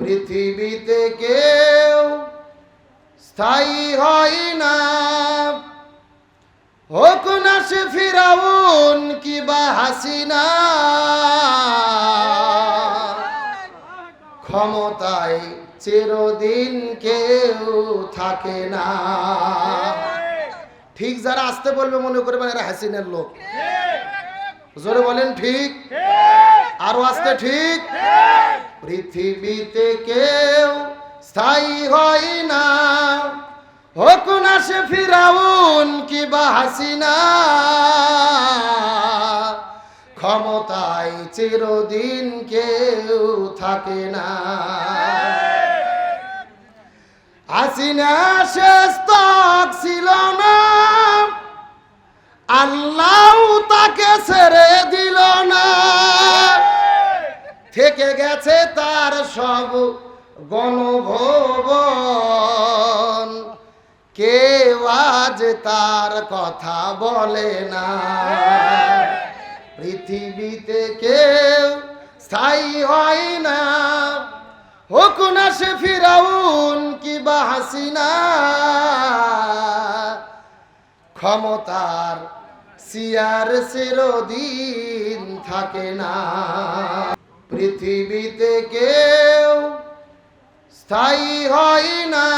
পৃথিবীতে কেউ স্থায়ী হয় না। হোক না সে ফিরাউন কিবা হাসিনা। ক্ষমতায় চিরদিন কেউ থাকে না। ঠিক যারা আসতে বলবে মনে করবেন এরা হাসিনের লোক। জোরে বলেন, ঠিক? আরও আসতে ঠিক? পৃথিবীতে কেউ স্থায়ী হয় না। হোক না সে ফিরাউন কিবা হাসিনা। ক্ষমতায় চিরদিন কেউ থাকে না। হাসিনা শেষ তক ছিল না। আল্লাহ তাকে ছেড়ে দিল। গেছে তার সব গণভবন। কেউ আজ তার কথা বলে না। পৃথিবীতে কেউ স্থায়ী হয় না। হোক না সে ফিরাউন কিবা হাসিনা। ক্ষমতার সিয়ার চিরদিন থাকে না। পৃথিবীতে কেউ স্থায়ী হয় না।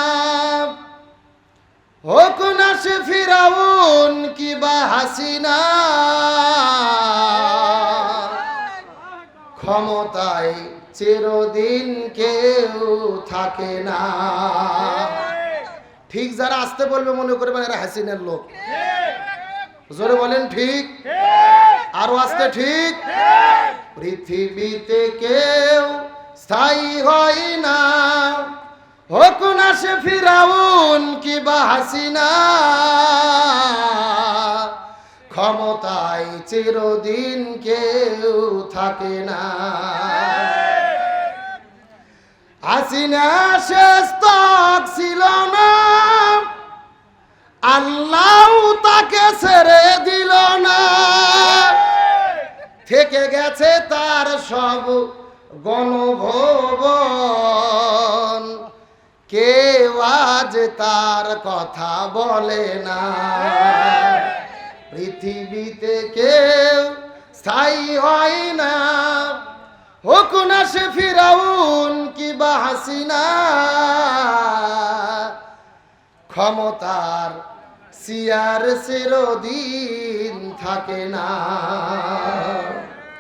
হোক না সে ফিরাউন কিবা হাসিনা। ক্ষমতায় চিরদিন কেউ থাকে না। ঠিক যারা আসতে বলবে মনে করবেন এরা হাসিনের লোক। জোরে বলেন ঠিক? আরও আসতে ঠিক? পৃথিবীতে কেউ স্থায়ী হয় না। হোক না সে ফিরাউন কিবা হাসিনা। ক্ষমতায় চিরদিন কেউ থাকে না। হাসিনা শেষ তক ছিল না। আল্লাহ তাকে ছেড়ে থেকে গেছে তার সব গণভবন। কেউ আজ তার কথা বলে না। পৃথিবীতে কেউ স্থায়ী হয় না। হোক না সে ফিরাউন কিবা হাসিনা। ক্ষমতার সিয়ার চিরদিন থাকে না।